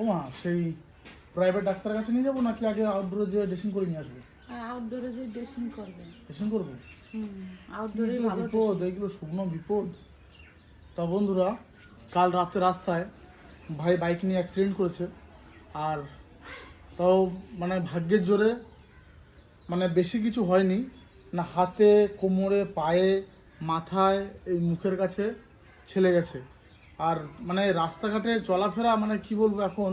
ও মা সেই প্রাইভেট ডাক্তারের কাছে নিয়ে যাব নাকি আগে আউটডোরে যে ড্রেসিং করে নিয়ে আসব? আউটডোরে যে ড্রেসিং করবে। ড্রেসিং করব? আউটডোরে ভালো বিপদ এগুলো শুকনো বিপদ। তা বন্ধুরা কাল রাতে রাস্তায় ভাই বাইক নিয়ে অ্যাক্সিডেন্ট করেছে। আর তাও মানে ভাগ্যের জোরে মানে বেশি কিছু হয়নি। না হাতে কোমরে পায়ে মাথায় এই মুখের কাছে ছেলে গেছে। আর মানে রাস্তাঘাটে চলাফেরা মানে কি বলব এখন?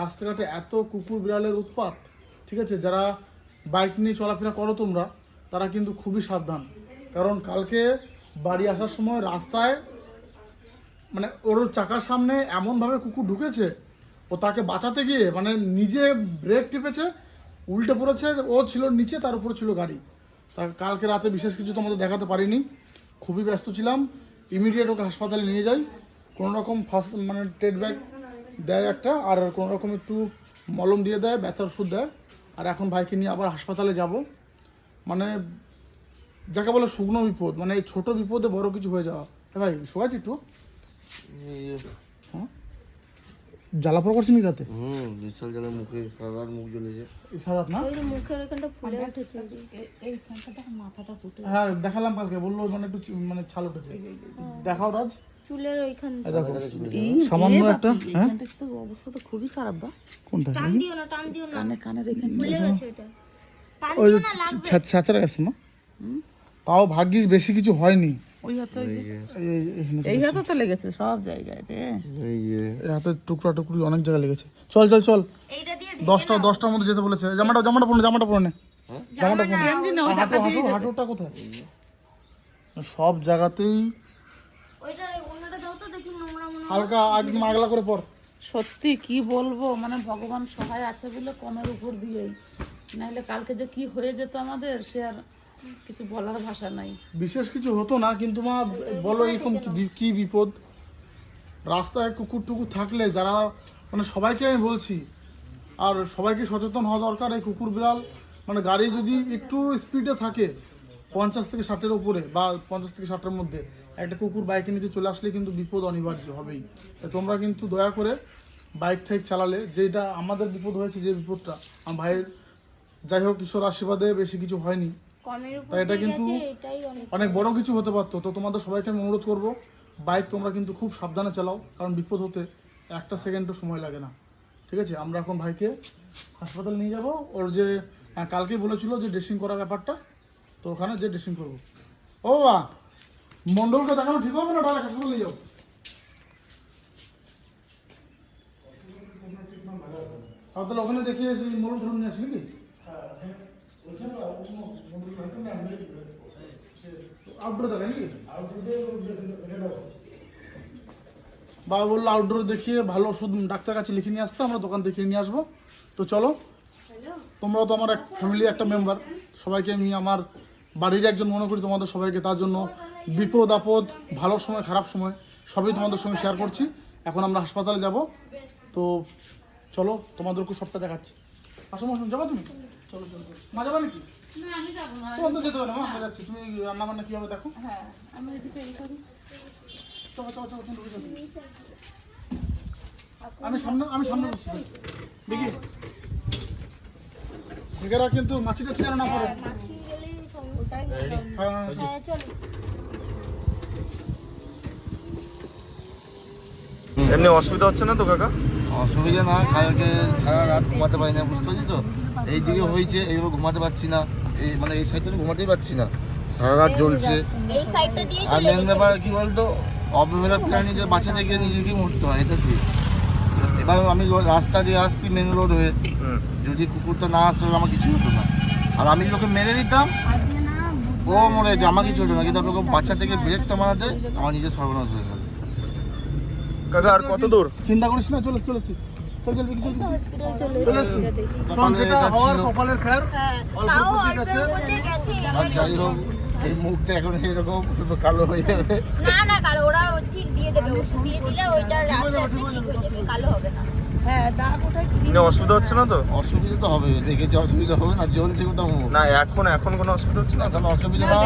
রাস্তাঘাটে এত কুকুর বিড়ালের উৎপাত, ঠিক আছে? যারা বাইক নিয়ে চলাফেরা করো তোমরা, তারা কিন্তু খুবই সাবধান। কারণ কালকে বাড়ি আসার সময় রাস্তায় মানে ওর চাকার সামনে এমনভাবে কুকুর ঢুকেছে, ও তাকে বাঁচাতে গিয়ে মানে নিজে ব্রেক টিপেছে, উল্টে পড়েছে, ও ছিল নিচে, তার উপরে ছিল গাড়ি। তা কালকে রাতে বিশেষ কিছু তোমাদের দেখাতে পারিনি। খুবই ব্যস্ত ছিলাম। ইমিডিয়েট ওকে হাসপাতালে নিয়ে যাই। কোনো রকম ফার্স্ট মানে টেট ব্যাগ দেয় একটা আর কোনো রকম একটু মলম দিয়ে দেয় ব্যথার ওষুধ দেয়। আর এখন ভাইকে নিয়ে আবার হাসপাতালে যাব। মানে যাকে বলে শুকনো বিপদ মানে এই ছোটো বিপদে বড় কিছু হয়ে যাওয়া। এ ভাই শোয়াছি একটু। হ্যাঁ? জ্বালা পড়া করছি নি রাতে? হুম বিশাল জায়গায় মুখে সারার মুখ জ্বলেছে। এই সারাত না? মুখের ওখানটা ফুলে উঠেছে। এ- এই ফোনটা মাথাটা ফুটে হ্যাঁ দেখালাম কালকে বলল মানে একটু মানে ছাল উঠেছে। দেখাও রাজ। চুলের ওইখান এই সামান্য একটা হ্যাঁ? অবস্থা তো খুবই খারাপ বা। কোনটা? টান দিও না টান দিও না। কানে কানের এখানে ফুলে গেছে টান ওই দিও না লাগবে। ছাঁচড়া গেছে না তাও ভাগ্যিস বেশি কিছু হয়নি। ওই হাতে এই এই- এইখানে এই হাতে তো লেগেছে সব জায়গায় রে। এই হাতে টুকরা টুকরি অনেক জায়গায় লেগেছে। চল চল চল। এইটা দিয়ে দশটা দশটার মধ্যে যেতে বলেছে। জামাটা জামাটা পরে জামাটা পরে নে। জামাটা পরে হাঁটু হাঁটু হাঁটুটা কোথায়? সব জায়গাতেই ওইটা অন্যটা দাও তো দেখি নোংরা মনে হয়। হালকা একদম আগলা করে পর। সত্যি কি বলব? মানে ভগবান সহায় আছে বলে কমের উপর দিয়েই। নাহলে কালকে যে কি হয়ে যেত আমাদের সে আর কিছু বলার ভাষা নাই। বিশেষ কিছু হতো না কিন্তু মা বলো এরকম কি কি বিপদ? রাস্তায় কুকুর টুকুর থাকলে যারা মানে সবাইকে আমি বলছি আর সবাইকে সচেতন হওয়া দরকার। এই কুকুর বিড়াল মানে গাড়ি যদি একটু স্পিডে থাকে পঞ্চাশ থেকে ষাটের উপরে বা পঞ্চাশ থেকে ষাটের মধ্যে একটা কুকুর বাইকে নিতে চলে আসলে কিন্তু বিপদ অনিবার্য হবেই। তোমরা কিন্তু দয়া করে বাইক ঠাইক চালালে যেটা আমাদের বিপদ হয়েছে যে বিপদটা আমার ভাইয়ের যাই হোক ঈশ্বর আশীর্বাদে বেশি কিছু হয়নি। তাই এটা কিন্তু অনেক বড়। কিছু হতে পারতো। তো তোমাদের সবাইকে আমি অনুরোধ করব বাইক তোমরা কিন্তু খুব সাবধানে চালাও কারণ বিপদ হতে একটা সেকেন্ডও সময় লাগে না। ঠিক আছে? আমরা এখন ভাইকে হাসপাতালে নিয়ে যাব। ওর যে আহ, কালকেই বলেছিল যে ড্রেসিং করার ব্যাপারটা তো ওখানে যে ড্রেসিং করব। ও বাবা মন্ডলকে দেখানো ঠিক হবে না? ডাইরেক্ট হাসপাতালে নিয়ে যাও? আর তাহলে ওখানে দেখিয়ে সেই মলম টলম নিয়ে আসি নাকি? আউটডোর দেখায় নাকি? বাবা বলল আউটডোর দেখিয়ে ভালো ওষুধ ডাক্তার কাছে লিখে নিয়ে আসতে আমরা দোকান দেখিয়ে নিয়ে আসব। তো চলো তোমরাও তো আমার এক ফ্যামিলি একটা মেম্বার সবাইকে আমি আমার বাড়ির একজন মনে করি তোমাদের সবাইকে তার জন্য বিপদ আপদ ভালো সময় খারাপ সময় সবই তোমাদের সঙ্গে শেয়ার করছি। এখন আমরা হাসপাতালে যাব। তো চলো তোমাদেরকে সবটা দেখাচ্ছি। আসো মাসুম যাব তুমি? চলো চলো। মা যাবা নাকি? না আমি তোমার তো যেতে হবে না মা আমরা যাচ্ছি। তুমি রান্না বান্না কীভাবে দেখো? হ্যাঁ আমি এদিকে করি। চলো চলো চলো তুমি আমি সামনে আমি সামনে বসছি। দেখি। এরা কিন্তু মাছিটা ছিল না মাছি গেলেই ওটাই হ্যাঁ, চলো। এমনি অসুবিধা হচ্ছে না তো কাকা? অসুবিধা না কালকে সারা রাত ঘুমাতে পারি না বুঝতে পারছি তো? এই দিকে হয়েছে এইভাবে ঘুমাতে পারছি না এই মানে এই সাইডটা ঘুমাতেই পারছি না। সারা রাত জ্বলছে। এই সাইডটা দিয়ে আর মেন ব্যাপার কি বলতো অবহেলা প্রাণী যে বাঁচাতে গিয়ে নিজেকেই মরতে হয় এটা ঠিক। এবার আমি রাস্তা দিয়ে আসছি মেন রোড হয়ে। যদি কুকুরটা না আসলে আমার কিছু হতো না। আর আমি লোকে মেরে দিতাম ও মরে আমার কিছু হতো না কিন্তু ওরকম বাচ্চা থেকে ব্রেকটা মারাতে আমার নিজের সর্বনাশ হয়ে গেল কাকা আর কত দূর? চিন্তা করিস না চলে চলেছি ফের হ্যাঁ যাই হোক এই মুখটা এখন এরকম কালো হয়ে যাবে। না না কালো ওরা ঠিক দিয়ে দেবে ওষুধ দিয়ে দিলে ওইটা আস্তে আস্তে ঠিক হয়ে যাবে কালো হবে না। হ্যাঁ দাগ এমনি অসুবিধা হচ্ছে না তো? অসুবিধা তো হবে দেখেছি অসুবিধা হবে না জ্বলছে ওটা না এখন এখন কোনো অসুবিধা হচ্ছে না? এখন অসুবিধা না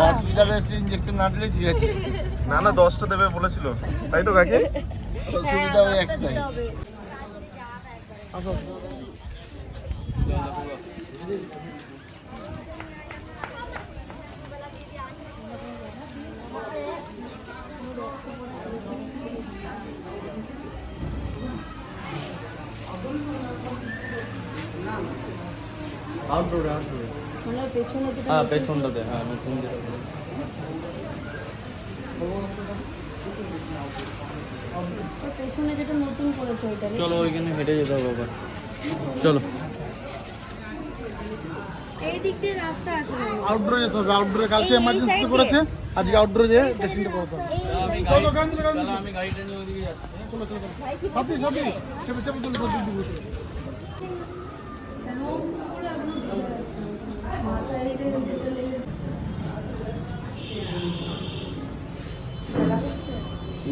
হসপিটালে এসে ইঞ্জেকশন না দিলে ঠিক আছে। না না দশটা দেবে বলেছিল। তাই তো কাকে? অসুবিধা ওই হ্যাঁ, একটাই। দিতে আউটডোরে আউটডোরে হ্যাঁ পেছনটাতে হ্যাঁ নতুন যেটা বললাম। পেছনে যেটা নতুন করেছে ওইটা চলো ওইখানে হেঁটে যেতে হবে আবার। চলো। এই দিক দিয়ে রাস্তা আছে। না আউটডোরে যেতে হবে আউটডোরে কালকে এমার্জেন্সি করেছে আজকে আউটডোরে যেয়ে ড্রেসিংটা করতে হবে। আমি চলো, গাড়ি চলো, গাড়ি চলো চলো। আমি গাড়িটা নিয়ে ওইদিকে যাচ্ছি। চলো চলো চলো। সাথী সাথী চেপে চেপে চলে চলে দিব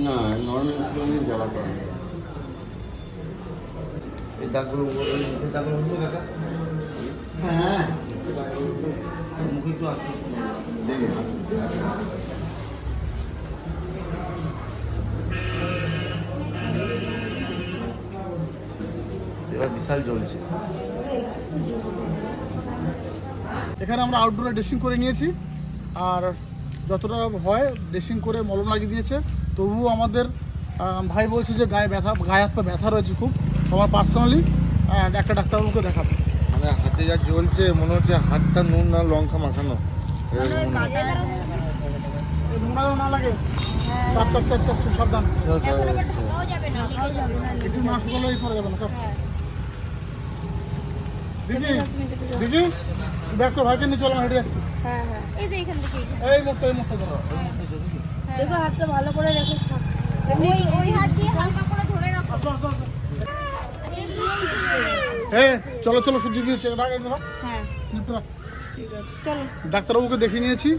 না নর্মাল জ্বালা করে এই দাগগুলো এই দাগগুলো হতো কাকা হ্যাঁ। মুখে একটু আস্তে আস্তে এবার বিশাল জ্বলছে। এখানে আমরা আউটডোরে ড্রেসিং করে নিয়েছি। আর যতটা হয় ড্রেসিং করে মলম লাগিয়ে দিয়েছে। তবুও আমাদের ভাই বলছে যে গায়ে ব্যথা গায়ে হাত পা ব্যথা রয়েছে খুব। আমার পার্সোনালি একটা ডাক্তারবাবুকে দেখাবো। মানে হাতে যা জ্বলছে মনে হচ্ছে হাতটা নুন না লঙ্কা মাখানো। না লাগে চাপ চাপ চাপ চাপ সাবধান একটু না শুকালেই করা যাবে। না দিদি দিদি ব্যাগ তো ভাইকে নিয়ে চলো হেঁটে যাচ্ছি। হ্যাঁ হ্যাঁ। এই যে এখান থেকে এই মুখটা এই মুখটা ধরো দেখো হাতটা ভালো করে রেখো ওই ওই হাত দিয়ে হালকা করে ধরে রাখো। আসো আসো আসো। হ্যাঁ চলো চলো শুদ্ধি দিয়েছে রাখ হ্যাঁ। স্লিপটা রাখ। ঠিক আছে। চলো। ডাক্তারবাবুকে দেখে নিয়েছি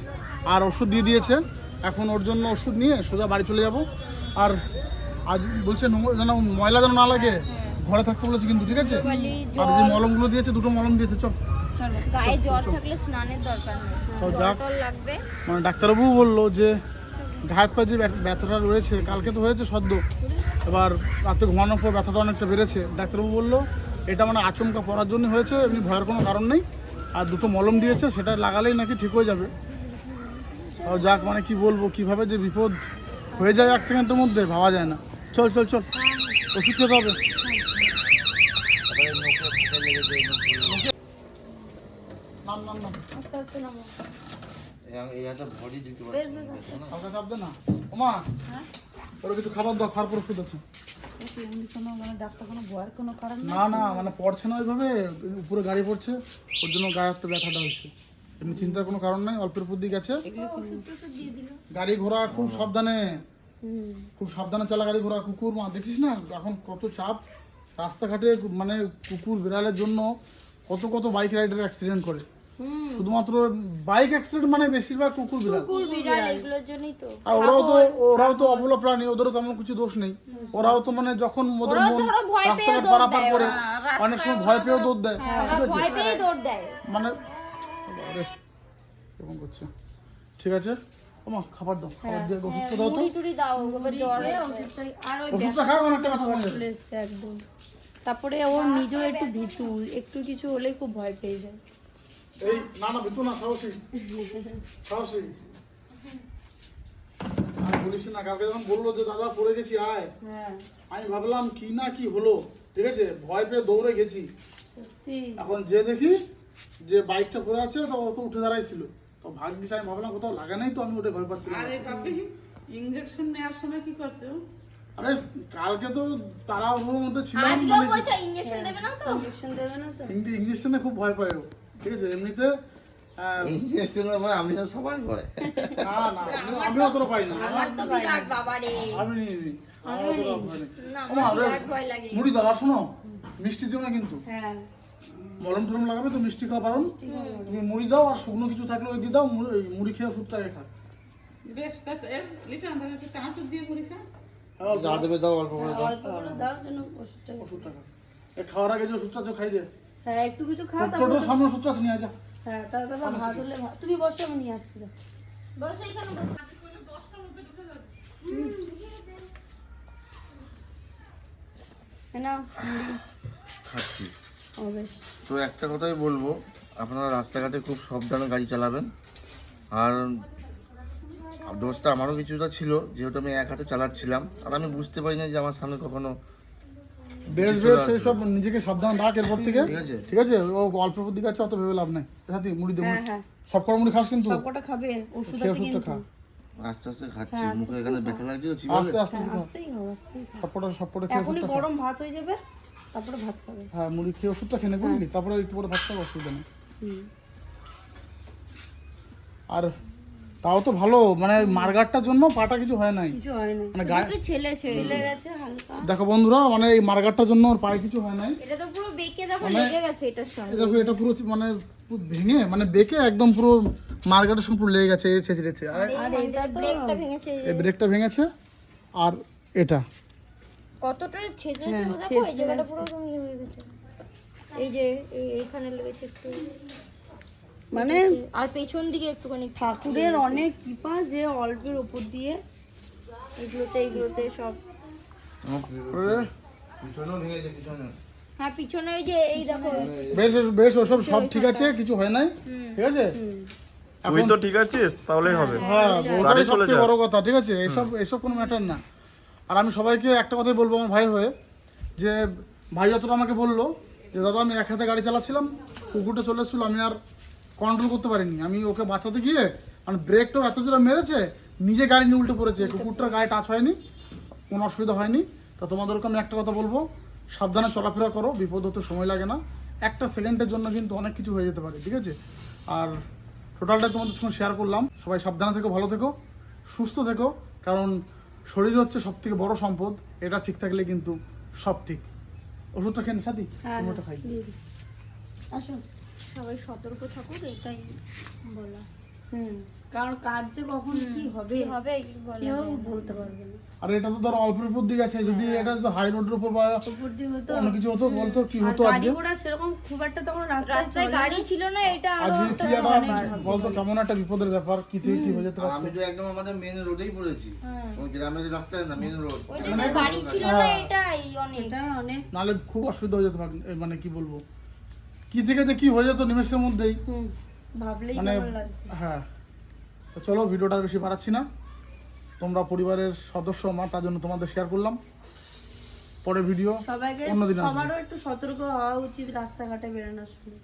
আর ওষুধ দিয়ে দিয়েছে। এখন ওর জন্য ওষুধ নিয়ে সোজা বাড়ি চলে যাব। আর আজ বলছে যেন ময়লা যেন না লাগে। ঘরে থাকতে বলেছে কিন্তু ঠিক আছে? আর যে মলমগুলো দিয়েছে দুটো মলম দিয়েছে চল। চলো গায়ে জ্বর থাকলে স্নানের দরকার নেই। যাক। লাগবে। মানে ডাক্তারবাবু বলল যে ঘাত পা যে ব্যথাটা রয়েছে কালকে তো হয়েছে সদ্য। এবার রাতে ঘুমানোর পর ব্যথাটা অনেকটা বেড়েছে। ডাক্তারবাবু বলল এটা মানে আচমকা পড়ার জন্য হয়েছে এমনি ভয়ের কোনো কারণ নেই। আর দুটো মলম দিয়েছে সেটা লাগালেই নাকি ঠিক হয়ে যাবে। যাক মানে কি বলব কীভাবে যে বিপদ হয়ে যায় এক সেকেন্ডের মধ্যে ভাবা যায় না। চল চল চল। ওষুধ খেতে হবে তারপরে নখে ফুটে লেগেছে এই নখগুলো। আছে উপরে গাড়ি পড়ছে ওর জন্য গায়ে ব্যথাটা হয়েছে এমনি চিন্তার কোনো কারণ নাই অল্পের উপর দিয়ে গেছে গাড়ি ঘোড়া খুব সাবধানে খুব সাবধানে চালা গাড়ি ঘোড়া কুকুর মা দেখিস না এখন কত চাপ রাস্তাঘাটে মানে কুকুর বিড়ালের জন্য কত কত বাইক রাইডার অ্যাক্সিডেন্ট করে। শুধুমাত্র বাইক অ্যাক্সিডেন্ট মানে বেশিরভাগ কুকুর বিড়াল। কুকুর বিড়াল বিড়াল। এগুলোর জন্যই তো। আর ওরাও তো ওরাও তো অবলা প্রাণী ওদেরও তেমন কিছু দোষ নেই। ওরাও তো মানে যখন ওদের মন রাস্তাঘাট পারাপার করে অনেক সময় ভয় পেয়েও দৌড় দেয়। হ্যাঁ, ভয় পেয়ে দৌড় দেয়। মানে বাবারে, কেমন করছে। ঠিক আছে? ওমা খাবার দাও খাবার দিয়ে ওষুধটা দাও তো। টুড়ি দাও জ্বর এই আর ওই ওষুধটা খাও অনেকটা কথা বলে। চলে এসছে একদম। তারপরে ওর নিজেও একটু ভীতু একটু কিছু হলেই খুব ভয় পেয়ে যায়। এই না না ভিতু না সাহসী। সাহসী। আর বলিস না কালকে যখন বলল যে দাদা পড়ে গেছি আয়। হ্যাঁ। আমি ভাবলাম কি না কি হলো? ঠিক আছে ভয় পেয়ে দৌড়ে গেছি। এখন যে দেখি যে বাইকটা পড়ে আছে তো ও তো উঠে দাঁড়াইছিল তো ভাগ্যিস আমি ভাবলাম কোথাও লাগা নেই তো আমি ওটা ভয় পাচ্ছিলাম। আরে বাপি ইঞ্জেকশন নেওয়ার সময় কি করছ? আরে কালকে তো তাড়াহুড়োর মধ্যে ছিলাম আজকেও মানে বলছে ইঞ্জেকশন দেবে না তো? ইঞ্জেকশন দেবে না তো? ইঞ্জেকশনে খুব ভয় পায় ও ঠিক আছে? এমনিতে ভয় আমি না সবাই ভয়। না না আমি- আমি অতটা পাই না। আমার তো বিরাট বাবা রে। আমি নিয়ে নিই আমার অতটা ভয় নেই। না আমার বিরাট ভয় লাগে। মুড়ি দাও শোনো মিষ্টি দিও না কিন্তু। হ্যাঁ। মলম টলম লাগাবে তো মিষ্টি খাওয়া পারো তুমি মুড়ি দাও আর শুকনো কিছু থাকলে ওই দিয়ে দাও মুড়ি- খেয়ে ওষুধটা আগে খা বেশ তা তাহলে দিয়ে পরীক্ষা হ্যাঁ, অল্প যা দেবে দাও অল্প করে দাও। অল্প করে দাও যেন ওষুধটা ওষুধটা খা এই খাওয়ার আগে যে ওষুধটা খাই দে। হ্যাঁ একটু কিছু টোটোর তারপর সামনে ওষুধটা নিয়ে যা। হ্যাঁ তারপর ভাত হলে ভাত। তুমি বসে আমি নিয়ে আসছি। বসে এখানে বসে। খাচ্ছি। তো একটা কথাই বলব আপনারা রাস্তাঘাটে খুব সাবধানে গাড়ি চালাবেন। আর দোষটা আমারও কিছুটা ছিল যেহেতু আমি এক হাতে চালাচ্ছিলাম। আর আমি বুঝতে পারি না যে আমার সামনে কখনো বেশ বেশ সেই সব নিজেকে সাবধান রাখ এরপর থেকে। ঠিক আছে। ঠিক আছে? ও অল্প দিকে আছে অত ভেবে লাভ নেই। সাথী মুড়ি দেবো। হ্যাঁ হ্যাঁ। সব কটা মুড়ি খাস কিন্তু? সব কটা খাবে ওষুধ খেয়ে আছে কিন্তু। খা। আস্তে আস্তে খাচ্ছি হ্যাঁ, মুখে এখানে ব্যথা লাগছে আস্তে আস্তে খেয়ে। গরম ভাত হয়ে যাবে তারপরে ভাত খাবে। হ্যাঁ মুড়ি খেয়ে ওষুধটা খেয়ে নেব বুঝলি? তারপরে একটু পরে ভাত খাব অসুবিধা নেই। আর তাও তো ভালো মানে মার্গারটার জন্য পাটা কিছু হয় নাই। কিছু হয় না মানে গায়ে ছেলে গেছে হালকা। দেখো বন্ধুরা মানে এই মার্গারটার জন্য ওর পায়ে কিছু হয় নাই। এটা তো পুরো বেঁকে দেখো মানে- লেগে গেছে এটার সঙ্গে দেখো এটা পুরো মানে ভেঙে মানে বেঁকে একদম পুরো মার্গারের সঙ্গে পুরো লেগে গেছে এর ছেঁচড়েছে। আর আর ব্রেকটা ভেঙেছে। এই ব্রেকটা ভেঙেছে আর এটা। কতটা ছেঁচেছে হ্যাঁ, দেখো এই জায়গাটা পুরো একদম ইয়ে হয়ে গেছে। এই যে এই এইখানে লেগেছে একটু। মানে আর পেছন দিকে একটুখানি ঠাকুরের অনেক কৃপা যে অল্পের উপর দিয়ে এগুলোতে এগুলোতে সব হ্যাঁ পিছনে এই যে এই দেখো। বেশ বেশ ওসব সব ঠিক আছে? কিছু হয় নাই? ঠিক আছে? তুই তো ঠিক আছিস তাহলেই হবে। হ্যাঁ ওটাই সবচেয়ে বড় কথা ঠিক আছে? এসব এসব কোনো ম্যাটার না। আর আমি সবাইকে একটা কথাই বলব আমার ভাই হয়ে, যে ভাই যতটা আমাকে বলল, যে দাদা, আমি এক হাতে গাড়ি চালাচ্ছিলাম কুকুরটা চলে এসেছিল, আমি আর কন্ট্রোল করতে পারিনি। আমি ওকে বাঁচাতে গিয়ে মানে ব্রেকটাও এত জোরে মেরেছে, নিজে গাড়ি নিয়ে উল্টে পড়েছে। কুকুরটার গায়ে টাচ হয়নি, কোনো অসুবিধা হয়নি। তা তোমাদেরকে আমি একটা কথা বলব, সাবধানে চলাফেরা করো, বিপদ হতে সময় লাগে না। একটা সেকেন্ডের জন্য কিন্তু অনেক কিছু হয়ে যেতে পারে, ঠিক আছে? আর টোটালটা তোমাদের সঙ্গে শেয়ার করলাম। সবাই সাবধানে থেকো, ভালো থেকো, সুস্থ থেকো, কারণ শরীর হচ্ছে সব থেকে বড় সম্পদ এটা ঠিক থাকলে কিন্তু সব ঠিক। ওষুধটা খেয়ে নে, সাথী হ্যাঁ খাই। আসো সবাই সতর্ক থাকুক এটাই বলা। কারণ কার যে কখন কি হবে হবে কেউ বলতে পারবে না। আর এটা তো ধর অল্পের উপর দিকে আছে যদি এটা যদি হাই রোডের উপর বা উপর দিয়ে হতো অন্য কিছু হতো বলতো কি হতো গাড়ি ঘোড়া সেরকম খুব একটা তখন রাস্তায় গাড়ি ছিল না এটা আরও আজকে কি একটা বলতো কেমন একটা বিপদের ব্যাপার কি থেকে কি হয়ে যেতে আমি তো একদম আমাদের মেন রোডেই পড়েছি। কোনো গ্রামের রাস্তায় না মেন রোড ওইটা গাড়ি ছিল না এটাই অনেক। এটা অনেক। নাহলে খুব অসুবিধা হয়ে যেত মানে কি বলব? কি থেকে যে কি হয়ে যেত নিমেষের মধ্যেই। হুম। ভাবলেই মানে কেমন লাগছে। হ্যাঁ। তো চলো ভিডিওটা বেশি বাড়াচ্ছি না। তোমরা পরিবারের সদস্য আমার তার জন্য তোমাদের শেয়ার করলাম। পরে ভিডিও সবাইকে সবারও একটু সতর্ক হওয়া উচিত রাস্তাঘাটে বেরোনোর সময়।